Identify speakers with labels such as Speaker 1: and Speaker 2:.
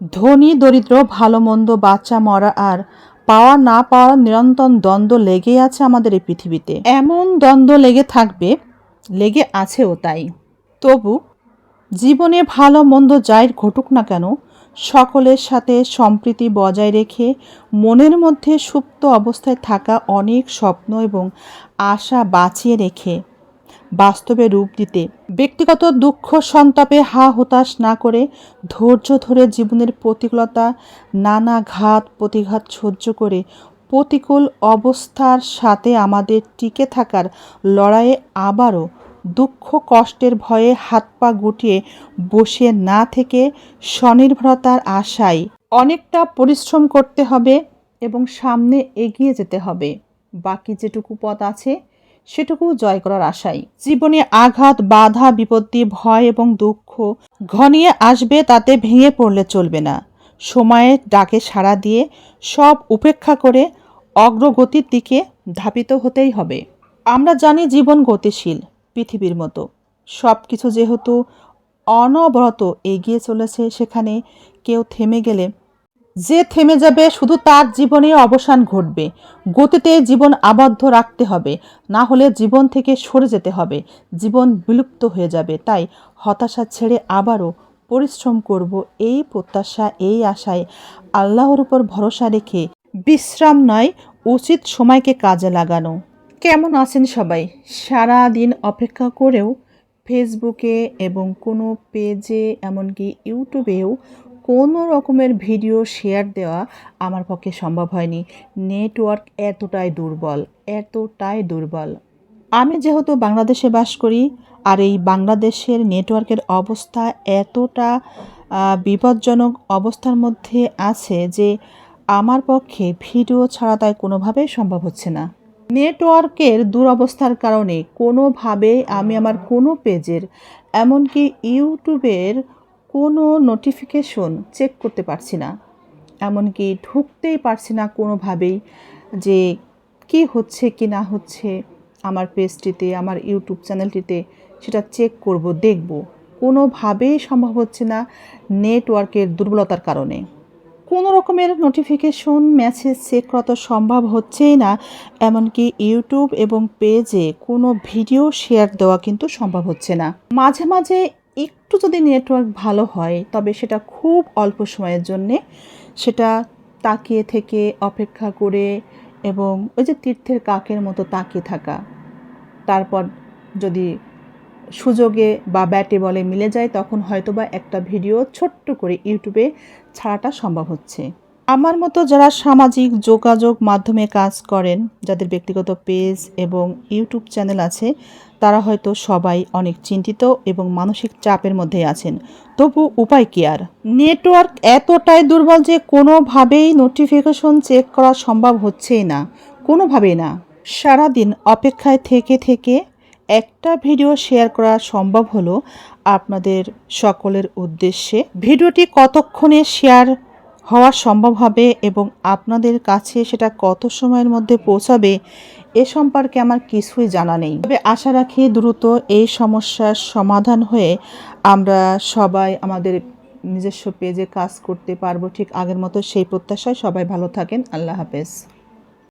Speaker 1: ধনী, দরিদ্র ভালো মন্দ বাচ্চা, মরা আর পাওয়া, না পাওয়া নিরন্তর দ্বন্দ্ব লেগেই আছে আমাদের এই পৃথিবীতে। এমন দ্বন্দ্ব লেগে থাকবে, লেগে আছেও তাই। তবু জীবনে ভালো, মন্দ যাই ঘটুক না কেন, সকলের সাথে সম্প্রীতি বজায় রেখে মনের মধ্যে সুপ্ত অবস্থায় থাকা অনেক স্বপ্ন এবং আশা বাঁচিয়ে রেখে বাস্তবে রূপ দিতে। ব্যক্তিগত দুঃখ, সন্তাপে হা হতাশ না করে ধৈর্য ধরে জীবনের প্রতিকূলতা, নানা ঘাত, প্রতিঘাত সহ্য করে প্রতিকূল অবস্থার সাথে আমাদের টিকে থাকার লড়াইয়ে আবারও দুঃখ, কষ্টের ভয়ে হাত পা গুটিয়ে বসে না থেকে স্বনির্ভরতার আশায় অনেকটা পরিশ্রম করতে হবে এবং সামনে এগিয়ে যেতে হবে। বাকি যেটুকু পথ আছে সেটুকু জয় করার আশাই। জীবনে আঘাত, বাধা, বিপত্তি, ভয় এবং দুঃখ ঘনিয়ে আসবে তাতে ভেঙে পড়লে চলবে না। সময়ের ডাকে সাড়া দিয়ে সব উপেক্ষা করে অগ্রগতির দিকে ধাবিত হতেই হবে। আমরা জানি জীবন গতিশীল, পৃথিবীর মতো। সব কিছু যেহেতু অনবরত এগিয়ে চলেছে, সেখানে কেউ থেমে গেলে যে থেমে যাবে, শুধু তার জীবনে অবসান ঘটবে। গতিতে জীবন আবদ্ধ রাখতে হবে, না হলে জীবন থেকে সরে যেতে হবে। জীবন বিলুপ্ত হয়ে যাবে, তাই হতাশা ছেড়ে আবারও পরিশ্রম করব এই প্রত্যাশা, এই আশায় আল্লাহর উপর ভরসা রেখে। বিশ্রাম নয়, উচিত সময়কে কাজে লাগানো। কেমন আছেন সবাই? সারা দিন অপেক্ষা করেও, ফেসবুকে এবং কোনো পেজে, এমনকি ইউটিউবেও কোনো রকমের ভিডিও শেয়ার দেওয়া আমার পক্ষে সম্ভব হয়নি। নেটওয়ার্ক এতটাই দুর্বল এতটাই দুর্বল। আমি যেহেতু বাংলাদেশে বাস করি, আর এই বাংলাদেশের নেটওয়ার্কের অবস্থা এতটা বিপজ্জনক অবস্থার মধ্যে আছে যে আমার পক্ষে ভিডিও ছাড়া তাই কোনোভাবেই সম্ভব হচ্ছে না। নেটওয়ার্কের দুরবস্থার কারণে কোনোভাবে আমি আমার কোনো পেজের, এমনকি ইউটিউবের কোনো নোটিফিকেশন চেক করতে পারছি না। এমনকি ঢুকতেই পারছি না কোনোভাবেই যে কি হচ্ছে, কি না হচ্ছে, আমার পেজটিতে আমার ইউটিউব চ্যানেলটিতে সেটা চেক করব, দেখব। কোনোভাবেই সম্ভব হচ্ছে না নেটওয়ার্কের দুর্বলতার কারণে। কোনো রকমের নোটিফিকেশন মেসেজ চেক করা তো সম্ভব হচ্ছেই না, এমনকি ইউটিউব এবং পেজে কোনো ভিডিও শেয়ার দেওয়া কিন্তু সম্ভব হচ্ছে না। মাঝে মাঝে একটু যদি নেটওয়ার্ক ভালো হয়, তবে সেটা খুব অল্প সময়ের জন্যে সেটা তাকিয়ে থেকে অপেক্ষা করে এবং ওই যে তীর্থের কাকের মতো তাকিয়ে থাকা। তারপর যদি সুযোগে বা ব্যাটে বলে মিলে যায়, তখন হয়তোবা একটা ভিডিও ছোট্ট করে ইউটিউবে ছাড়াটা সম্ভব হচ্ছে। আমার মতো যারা সামাজিক যোগাযোগ মাধ্যমে কাজ করেন, যাদের ব্যক্তিগত পেজ এবং ইউটিউব চ্যানেল আছে, তারা হয়তো সবাই অনেক চিন্তিত এবং মানসিক চাপের মধ্যে আছেন। তবু উপায় কি আর? নেটওয়ার্ক এতটাই দুর্বল যে কোনোভাবেই নোটিফিকেশন চেক করা সম্ভব হচ্ছেই না। কোনোভাবেই না। সারাদিন অপেক্ষায় থেকে থেকে একটা ভিডিও শেয়ার করা সম্ভব হলো আপনাদের সকলের উদ্দেশ্যে। ভিডিওটি কতক্ষণে শেয়ার হওয়া সম্ভব হবে এবং আপনাদের কাছে সেটা কত সময়ের মধ্যে পৌঁছাবে, এ সম্পর্কে আমার কিছুই জানা নেই। তবে আশা রাখি দ্রুত এই সমস্যার সমাধান হয়ে আমরা সবাই আমাদের নিজস্ব পেজে কাজ করতে পারব ঠিক আগের মতো। সেই প্রত্যাশায় সবাই ভালো থাকেন। আল্লাহ হাফেজ।